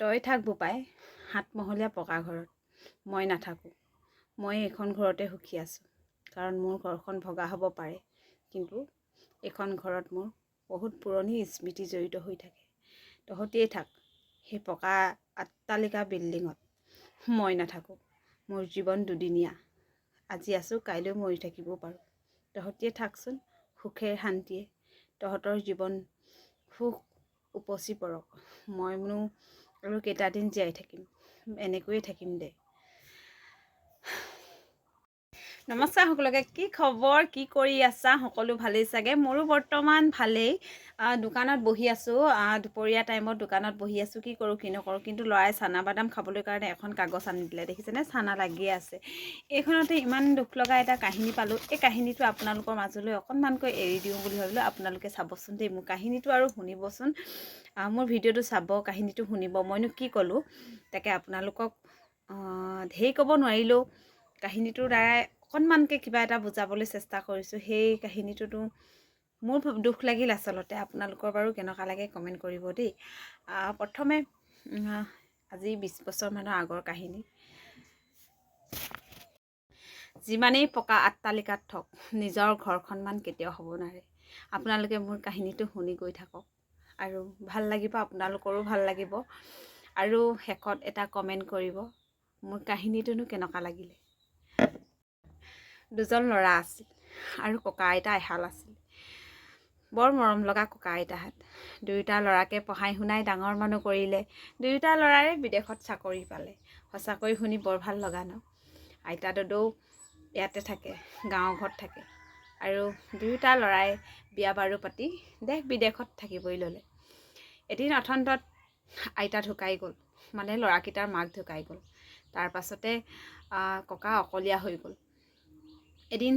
তই থাক বোপাই সাতমহলীয়া পকা ঘৰত। মই নাথাকোঁ। মই এইখন ঘৰতে সুখী আছোঁ। কাৰণ মোৰ ঘৰখন ভগা হ'ব পাৰে। কিন্তু এইখন ঘৰত মোৰ বহুত পুৰণি স্মৃতি জড়িত হৈ থাকে। তহঁতিয়েই থাক সেই পকা আট্টালিকা বিল্ডিঙত। মই নাথাকোঁ। মোৰ জীৱন দুদিনীয়া। আজি আছোঁ কাইলৈ মৰি থাকিবও পাৰোঁ। তহঁতিয়ে থাকচোন সুখে শান্তিয়ে। তহঁতৰ জীৱন সুখ উপচি পৰক। মইনো আৰু কেইটা দিন জীয়াই থাকিম। এনেকৈয়ে থাকিম দে। নমস্কাৰ সকলোকে, কি খবৰ, কি কৰি আছা? সকলো ভালেই চাগে? মোৰো বৰ্তমান ভালেই। দোকানত বহি আছোঁ। দুপৰীয়া টাইমত দোকানত বহি আছোঁ। কি কৰোঁ, কি নকৰোঁ? কিন্তু ল'ৰাই চানা বাদাম খাবলৈ কাৰণে এখন কাগজ আনি দিলে, দেখিছেনে? চানা লাগিয়ে আছে। এইখনতে ইমান দুখ লগা এটা কাহিনী পালোঁ। এই কাহিনীটো আপোনালোকৰ মাজলৈ অকণমানকৈ এৰি দিওঁ বুলি ভাবিলোঁ। আপোনালোকে চাবচোন দেই মোৰ কাহিনীটো আৰু শুনিবচোন। মোৰ ভিডিঅ'টো চাব, কাহিনীটো শুনিব। মইনো কি ক'লোঁ? তাকে আপোনালোকক ঢেৰ ক'ব নোৱাৰিলেও কাহিনীটোৰ দ্বাৰাই অকণমানকৈ কিবা এটা বুজাবলৈ চেষ্টা কৰিছোঁ। সেই কাহিনীটোতো মোৰ দুখ লাগিল আচলতে। আপোনালোকৰ বাৰু কেনেকুৱা লাগে কমেণ্ট কৰিব দেই। প্ৰথমে আজি বিছ বছৰমানৰ আগৰ কাহিনী। যিমানেই পকা আট্টালিকাত থওক নিজৰ ঘৰখনমান কেতিয়াও হ'ব নোৱাৰে। আপোনালোকে মোৰ কাহিনীটো শুনি গৈ থাকক। আৰু ভাল লাগিব আপোনালোকৰো ভাল লাগিব। আৰু শেষত এটা কমেণ্ট কৰিব মোৰ কাহিনীটোনো কেনেকুৱা লাগিলে। দুজন ল'ৰা আছিল আৰু ককা আইতা এহাল আছিল। বৰ মৰম লগা ককা আইতাহঁত। দুয়োটা ল'ৰাকে পঢ়াই শুনাই ডাঙৰ মানুহ কৰিলে, দুয়োটা ল'ৰাৰে বিদেশত চাকৰি পালে। সঁচাকৈ শুনি বৰ ভালো লগা ন? আইতা দদৌ ইয়াতে থাকে, গাঁৱৰ ঘৰত থাকে। আৰু দুয়োটা ল'ৰাই বিয়া বাৰু পাতি দেশ বিদেশত থাকিবই ল'লে। এদিন অথন্তত আইতা ঢুকাই গ'ল মানে ল'ৰাকেইটাৰ মাক ঢুকাই গ'ল। তাৰ পাছতে ককা অকলীয়া হৈ গ'ল। এদিন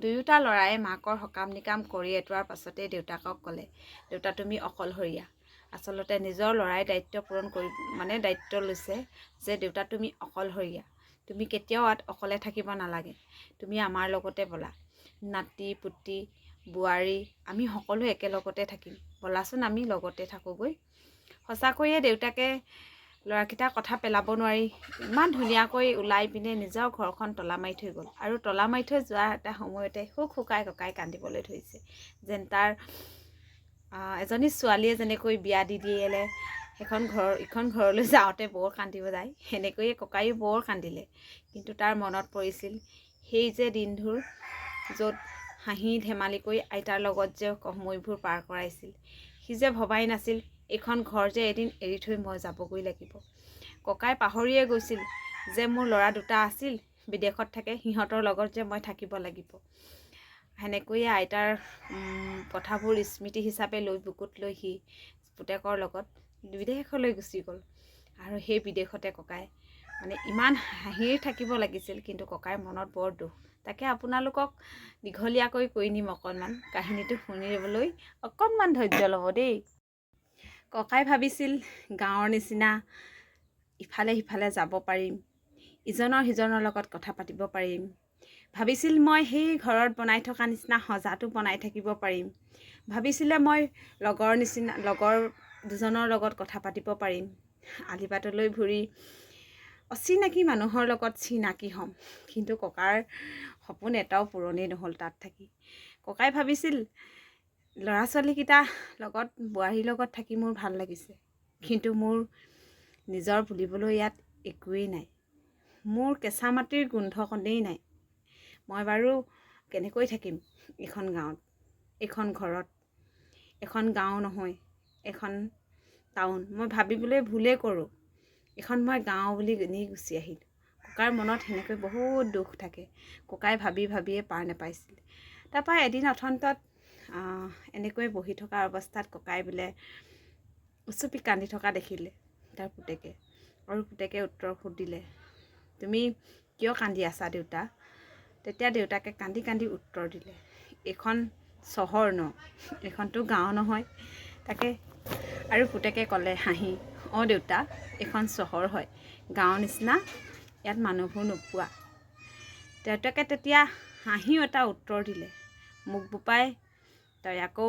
দুয়োটা ল'ৰাই মাকৰ সকাম নিকাম কৰি এটোৱাৰ পাছতে দেউতাকক ক'লে দেউতা তুমি অকলশৰীয়া। আচলতে নিজৰ ল'ৰাই দায়িত্ব পূৰণ কৰি মানে দায়িত্ব লৈছে যে দেউতা তুমি অকলশৰীয়া। তুমি কেতিয়াও অকলে থাকিব নালাগে। তুমি আমাৰ লগতে ব'লা। নাতি পুতি বোৱাৰী আমি সকলো একেলগতে থাকিম। ব'লাচোন আমি লগতে থাকোঁগৈ। সঁচাকৈয়ে দেউতাকে ল'ৰাকেইটাৰ কথা পেলাব নোৱাৰি। ইমান ধুনীয়াকৈ ওলাই পিনে নিজৰ ঘৰখন তলা মাৰি থৈ গ'ল। আৰু তলা মাৰি থৈ যোৱাৰ এটা সময়তে শুক শুকাই ককাই কান্দিবলৈ ধৰিছে। যেন তাৰ এজনী ছোৱালীয়ে যেনেকৈ বিয়া দি দিলে সেইখন ঘৰ ইখন ঘৰলৈ যাওঁতে বৰ কান্দিব যায়। সেনেকৈয়ে ককায়ো বৰ কান্দিলে। কিন্তু তাৰ মনত পৰিছিল সেই যে দিনটোৰ য'ত হাঁহি ধেমালি কৰি আইতাৰ লগত যে সময়বোৰ পাৰ কৰাইছিল। সি যে ভবাই নাছিল এইখন ঘৰ যে এদিন এৰি থৈ মই যাবগৈ লাগিব। ককাই পাহৰিয়ে গৈছিল যে মোৰ ল'ৰা দুটা আছিল বিদেশত থাকে সিহঁতৰ লগত যে মই থাকিব লাগিব। সেনেকৈয়ে আইতাৰ কথাবোৰ স্মৃতি হিচাপে লৈ বুকুত লৈ সি পুতেকৰ লগত বিদেশলৈ গুচি গ'ল। আৰু সেই বিদেশতে ককাই মানে ইমান হাঁহিৰ থাকিব লাগিছিল কিন্তু ককাইৰ মনত বৰ দুখ। তাকে আপোনালোকক দীঘলীয়াকৈ কৈ নিম অকণমান কাহিনীটো শুনিবলৈ অকণমান ধৈৰ্য ল'ব দেই। ককাই ভাবিছিল গাঁৱৰ নিচিনা ইফালে সিফালে যাব পাৰিম ইজনৰ সিজনৰ লগত কথা পাতিব পাৰিম। ভাবিছিল মই সেই ঘৰত বনাই থকা নিচিনা সজাটো বনাই থাকিব পাৰিম। ভাবিছিলে মই লগৰ নিচিনা লগৰ দুজনৰ লগত কথা পাতিব পাৰিম। আলিবাটলৈ ঘূৰি অচিনাকি মানুহৰ লগত চিনাকি হ'ম। কিন্তু ককাৰ সপোন এটাও পূৰণেই নহ'ল তাত থাকি। ককাই ভাবিছিল ল'ৰা ছোৱালীকেইটা লগত বোৱাৰীৰ লগত থাকি মোৰ ভাল লাগিছে। কিন্তু মোৰ নিজৰ বুলিবলৈ ইয়াত একোৱেই নাই। মোৰ কেঁচা মাটিৰ গোন্ধকণেই নাই। মই বাৰু কেনেকৈ থাকিম এইখন গাঁৱত? এইখন ঘৰত? এখন গাঁও নহয় এখন টাউন। মই ভাবিবলৈ ভুলেই কৰোঁ। এইখন মই গাঁও বুলি নি গুচি আহিলোঁ। ককাৰ মনত সেনেকৈ বহুত দুখ থাকে। ককাই ভাবি ভাবিয়ে পাৰ নেপাইছিল। তাৰপৰা এদিন অথন্তত এনেকৈ বহি থকা অৱস্থাত ককাই বোলে উচুপি কান্দি থকা দেখিলে তাৰ পুতেকে আৰু পুতেকে উত্তৰ সুধিলে তুমি কিয় কান্দি আছা দেউতা? তেতিয়া দেউতাকে কান্দি কান্দি উত্তৰ দিলে এইখন চহৰ ন এইখনতো গাঁও নহয়। তাকে আৰু পুতেকে ক'লে হাঁহি অঁ দেউতা এইখন চহৰ হয় গাঁৱৰ নিচিনা ইয়াত মানুহবোৰ নোপোৱা। দেউতাকে তেতিয়া হাঁহিও এটা উত্তৰ দিলে মোক বোপাই তই আকৌ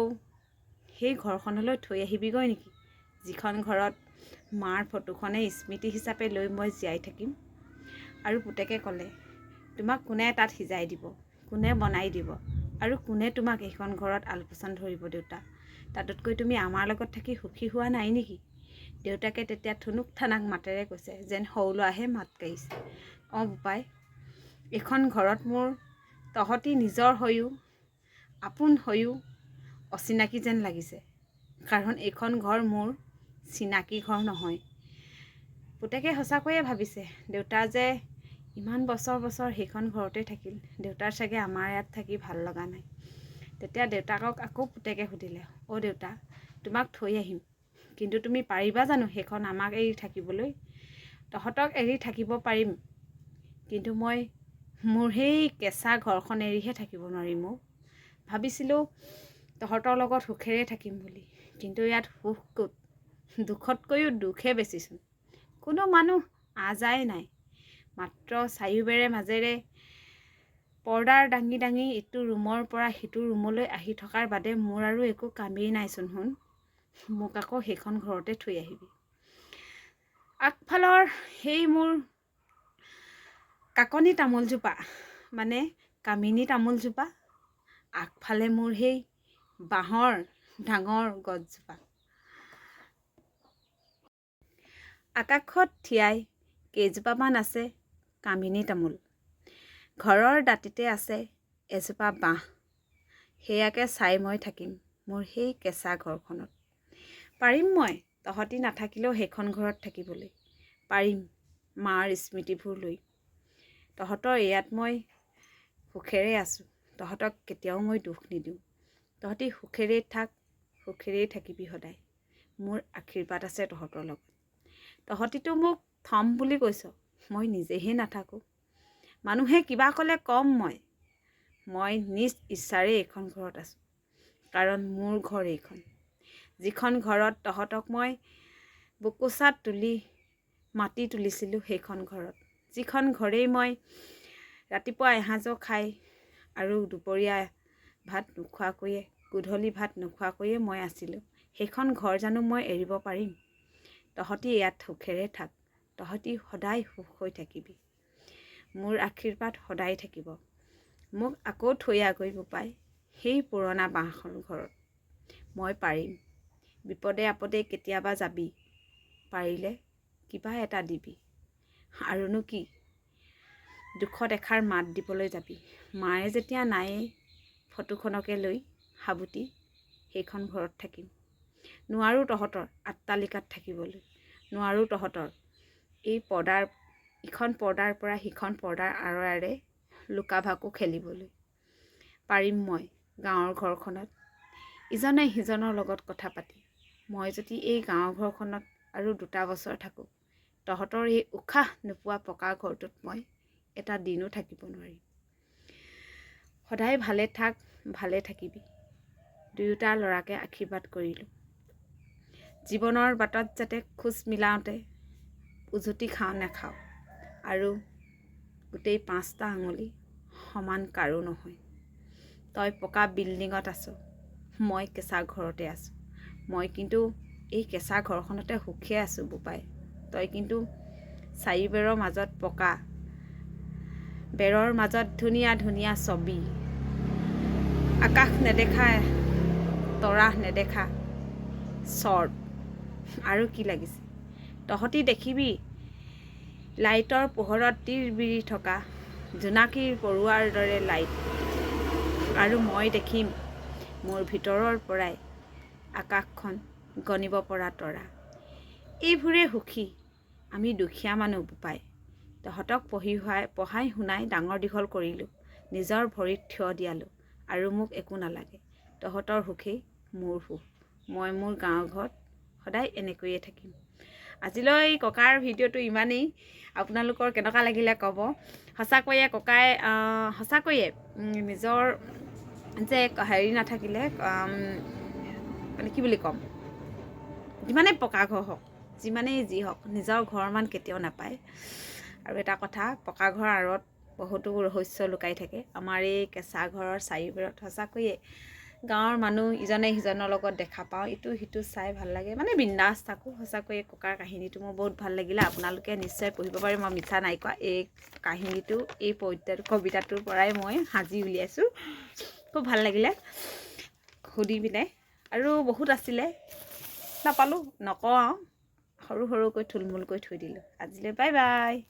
সেই ঘৰখনলৈ থৈ আহিবিগৈ নেকি? যিখন ঘৰত মাৰ ফটোখনেই স্মৃতি হিচাপে লৈ মই জীয়াই থাকিম। আৰু পুতেকে ক'লে তোমাক কোনে তাত সিজাই দিব? কোনে বনাই দিব? আৰু কোনে তোমাক এইখন ঘৰত আলপৈচান ধৰিব দেউতা? তাতোতকৈ তুমি আমাৰ লগত থাকি সুখী হোৱা নাই নেকি? দেউতাকে তেতিয়া থুনুক থানাক মাতেৰে কৈছে যেন সৰু ল'ৰাহে মাত কাঢ়িছে অঁ বোপাই এইখন ঘৰত মোৰ তহঁতি নিজৰ হৈও আপোন হৈও অচিনাকি যেন লাগিছে। কাৰণ এইখন ঘৰ মোৰ চিনাকি ঘৰ নহয়। পুতেকে সঁচাকৈয়ে ভাবিছে দেউতা যে ইমান বছৰ বছৰ সেইখন ঘৰতে থাকিল দেউতাৰ চাগে আমাৰ ইয়াত থাকি ভাল লগা নাই। তেতিয়া দেউতাকক আকৌ পুতেকে সুধিলে অ' দেউতা তোমাক থৈ আহিম। কিন্তু তুমি পাৰিবা জানো সেইখন আমাক এৰি থাকিবলৈ? তহঁতক এৰি থাকিব পাৰিম। কিন্তু মই মোৰ সেই কেঁচা ঘৰখন এৰিহে থাকিব নোৱাৰিম ভাবিছিলোঁ তহঁতৰ লগত সুখেৰে থাকিম বুলি। কিন্তু ইয়াত সুখ ক'ত? দুখতকৈও দুখহে বেছিচোন। কোনো মানুহ আজাই নাই। মাত্ৰ চাৰিওবেৰে মাজেৰে পৰ্দাৰ দাঙি দাঙি ইটো ৰুমৰ পৰা সিটো ৰুমলৈ আহি থকাৰ বাদে মোৰ আৰু একো কামেই নাইচোন শুন মোক আকৌ সেইখন ঘৰতে থৈ আহিবি। আগফালৰ সেই মোৰ কাকনি তামোলজোপা মানে কামিনী তামোলজোপা, আগফালে মোৰ সেই বাঁহৰ ডাঙৰ গছজোপা। আকাশত থিয়াই কেইজোপামান আছে কামিনী তামোল। ঘৰৰ দাঁতিতে আছে এজোপা বাঁহ। সেয়াকে চাই মই থাকিম মোৰ সেই কেঁচা ঘৰখনত। পাৰিম মই তহঁতি নাথাকিলেও সেইখন ঘৰত থাকিবলৈ। পাৰিম মাৰ স্মৃতিবোৰ লৈ। তহঁতৰ ইয়াত মই সুখেৰে আছোঁ। তহঁতক কেতিয়াও মই দুখ নিদিওঁ। তহঁতি সুখেৰেই থাক সুখেৰেই থাকিবি সদায়। মোৰ আশীৰ্বাদ আছে তহঁতৰ লগত। তহঁতিতো মোক থ'ম বুলি কৈছ। মই নিজেহে নাথাকোঁ। মানুহে কিবা ক'লে ক'ম মই। মই নিজ ইচ্ছাৰে এইখন ঘৰত আছোঁ কাৰণ মোৰ ঘৰ এইখন। যিখন ঘৰত তহঁতক মই বুকুচাত তুলি মাতি তুলিছিলোঁ সেইখন ঘৰত। যিখন ঘৰেই মই ৰাতিপুৱা এসাঁজো খাই আৰু দুপৰীয়া ভাত নোখোৱাকৈয়ে গধূলি ভাত নোখোৱাকৈয়ে মই আছিলোঁ। সেইখন ঘৰ জানো মই এৰিব পাৰিম? তহঁতি ইয়াত সুখেৰে থাক। তহঁতি সদায় সুখ হৈ থাকিবি। মোৰ আশীৰ্বাদ সদায় থাকিব। মোক আকৌ থৈ আগৈ বোপাই। সেই পুৰণা বাঁহখন ঘৰত। মই পাৰিম। বিপদে আপদে কেতিয়াবা যাবি। পাৰিলে কিবা এটা দিবি। আৰুনো কি? দুখত এষাৰ মাত দিবলৈ যাবি। মায়ে যেতিয়া নায়েই ফটোখনকে লৈ সাবুতি সেইখন ঘৰত থাকিম। নোৱাৰোঁ তহঁতৰ আত্তালিকাত থাকিবলৈ। নোৱাৰোঁ তহঁতৰ। এই পৰ্দাৰ ইখন পৰ্দাৰ পৰা সিখন পৰ্দাৰ আঁৰৰে লুকা ভাকু খেলিবলৈ। পাৰিম মই গাঁৱৰ ঘৰখনত। ইজনে সিজনৰ লগত কথা পাতি। মই যদি এই গাঁৱৰ ঘৰখনত আৰু দুটা বছৰ থাকোঁ তহঁতৰ এই উশাহ নোপোৱা পকা ঘৰটোত মই এটা দিনো থাকিব নোৱাৰিম। সদায় ভালে থাক ভালে থাকিবি। দুয়োটা ল'ৰাকে আশীৰ্বাদ কৰিলোঁ। জীৱনৰ বাটত যাতে খোজ মিলাওঁতে উজুতি খাওঁ নেখাওঁ। আৰু গোটেই পাঁচটা আঙুলি সমান কাৰো নহয়। তই পকা বিল্ডিঙত আছ মই কেঁচা ঘৰতে আছোঁ। মই কিন্তু এই কেঁচা ঘৰখনতে সুখে আছোঁ বোপাই। তই কিন্তু চাৰিবেৰৰ মাজত পকা বেৰৰ মাজত ধুনীয়া ধুনীয়া ছবি। আকাশ নেদেখা তৰা নেদেখা চৰ্ট আৰু কি লাগিছে? তহঁতি দেখিবি লাইটৰ পোহৰত তীৰ বিৰি থকা জোনাকীৰ পৰুৱাৰ দৰে লাইট। আৰু মই দেখিম মোৰ ভিতৰৰ পৰাই আকাশখন গণিব পৰা তৰা। এইবোৰে সুখী আমি দুখীয়া মানুহ বোপাই। তহঁতক পঢ়ি শুৱাই পঢ়াই শুনাই ডাঙৰ দীঘল কৰিলোঁ নিজৰ ভৰিত থিয় দিয়ালোঁ আৰু মোক একো নালাগে। তহঁতৰ সুখেই মোৰ সুখ। মই মোৰ গাঁৱৰ ঘৰত সদায় এনেকৈয়ে থাকিম। আজিলৈ ককাৰ ভিডিঅ'টো ইমানেই। আপোনালোকৰ কেনেকুৱা লাগিলে ক'ব? সঁচাকৈয়ে ককাই সঁচাকৈয়ে নিজৰ যে হেৰি নাথাকিলে মানে কি বুলি ক'ম? যিমানেই পকা ঘৰ হওক যিমানেই যি হওক নিজৰ ঘৰ মান কেতিয়াও নাপায়। আৰু এটা কথা পকা ঘৰৰ আঁৰত বহুতো ৰহস্য লুকাই থাকে। আমাৰ এই কেঁচা ঘৰৰ চাৰিবেৰত সঁচাকৈয়ে গাঁৱৰ মানুহ ইজনে সিজনৰ লগত দেখা পাওঁ। ইটো সিটো চাই ভাল লাগে। মানে বিন্দাছ থাকোঁ। সঁচাকৈ এই ককাৰ কাহিনীটো মোৰ বহুত ভাল লাগিলে। আপোনালোকে নিশ্চয় পঢ়িব পাৰে মই মিছা নাই কোৱা। এই কাহিনীটো এই পদ্য কবিতাটোৰ পৰাই মই সাজি উলিয়াইছোঁ। খুব ভাল লাগিলে সুধি পিনে। আৰু বহুত আছিলে। নাপালোঁ। নকওঁ আৰু। সৰু সৰুকৈ থুলমূলকৈ থৈ দিলোঁ। আজিলৈ বাই বাই।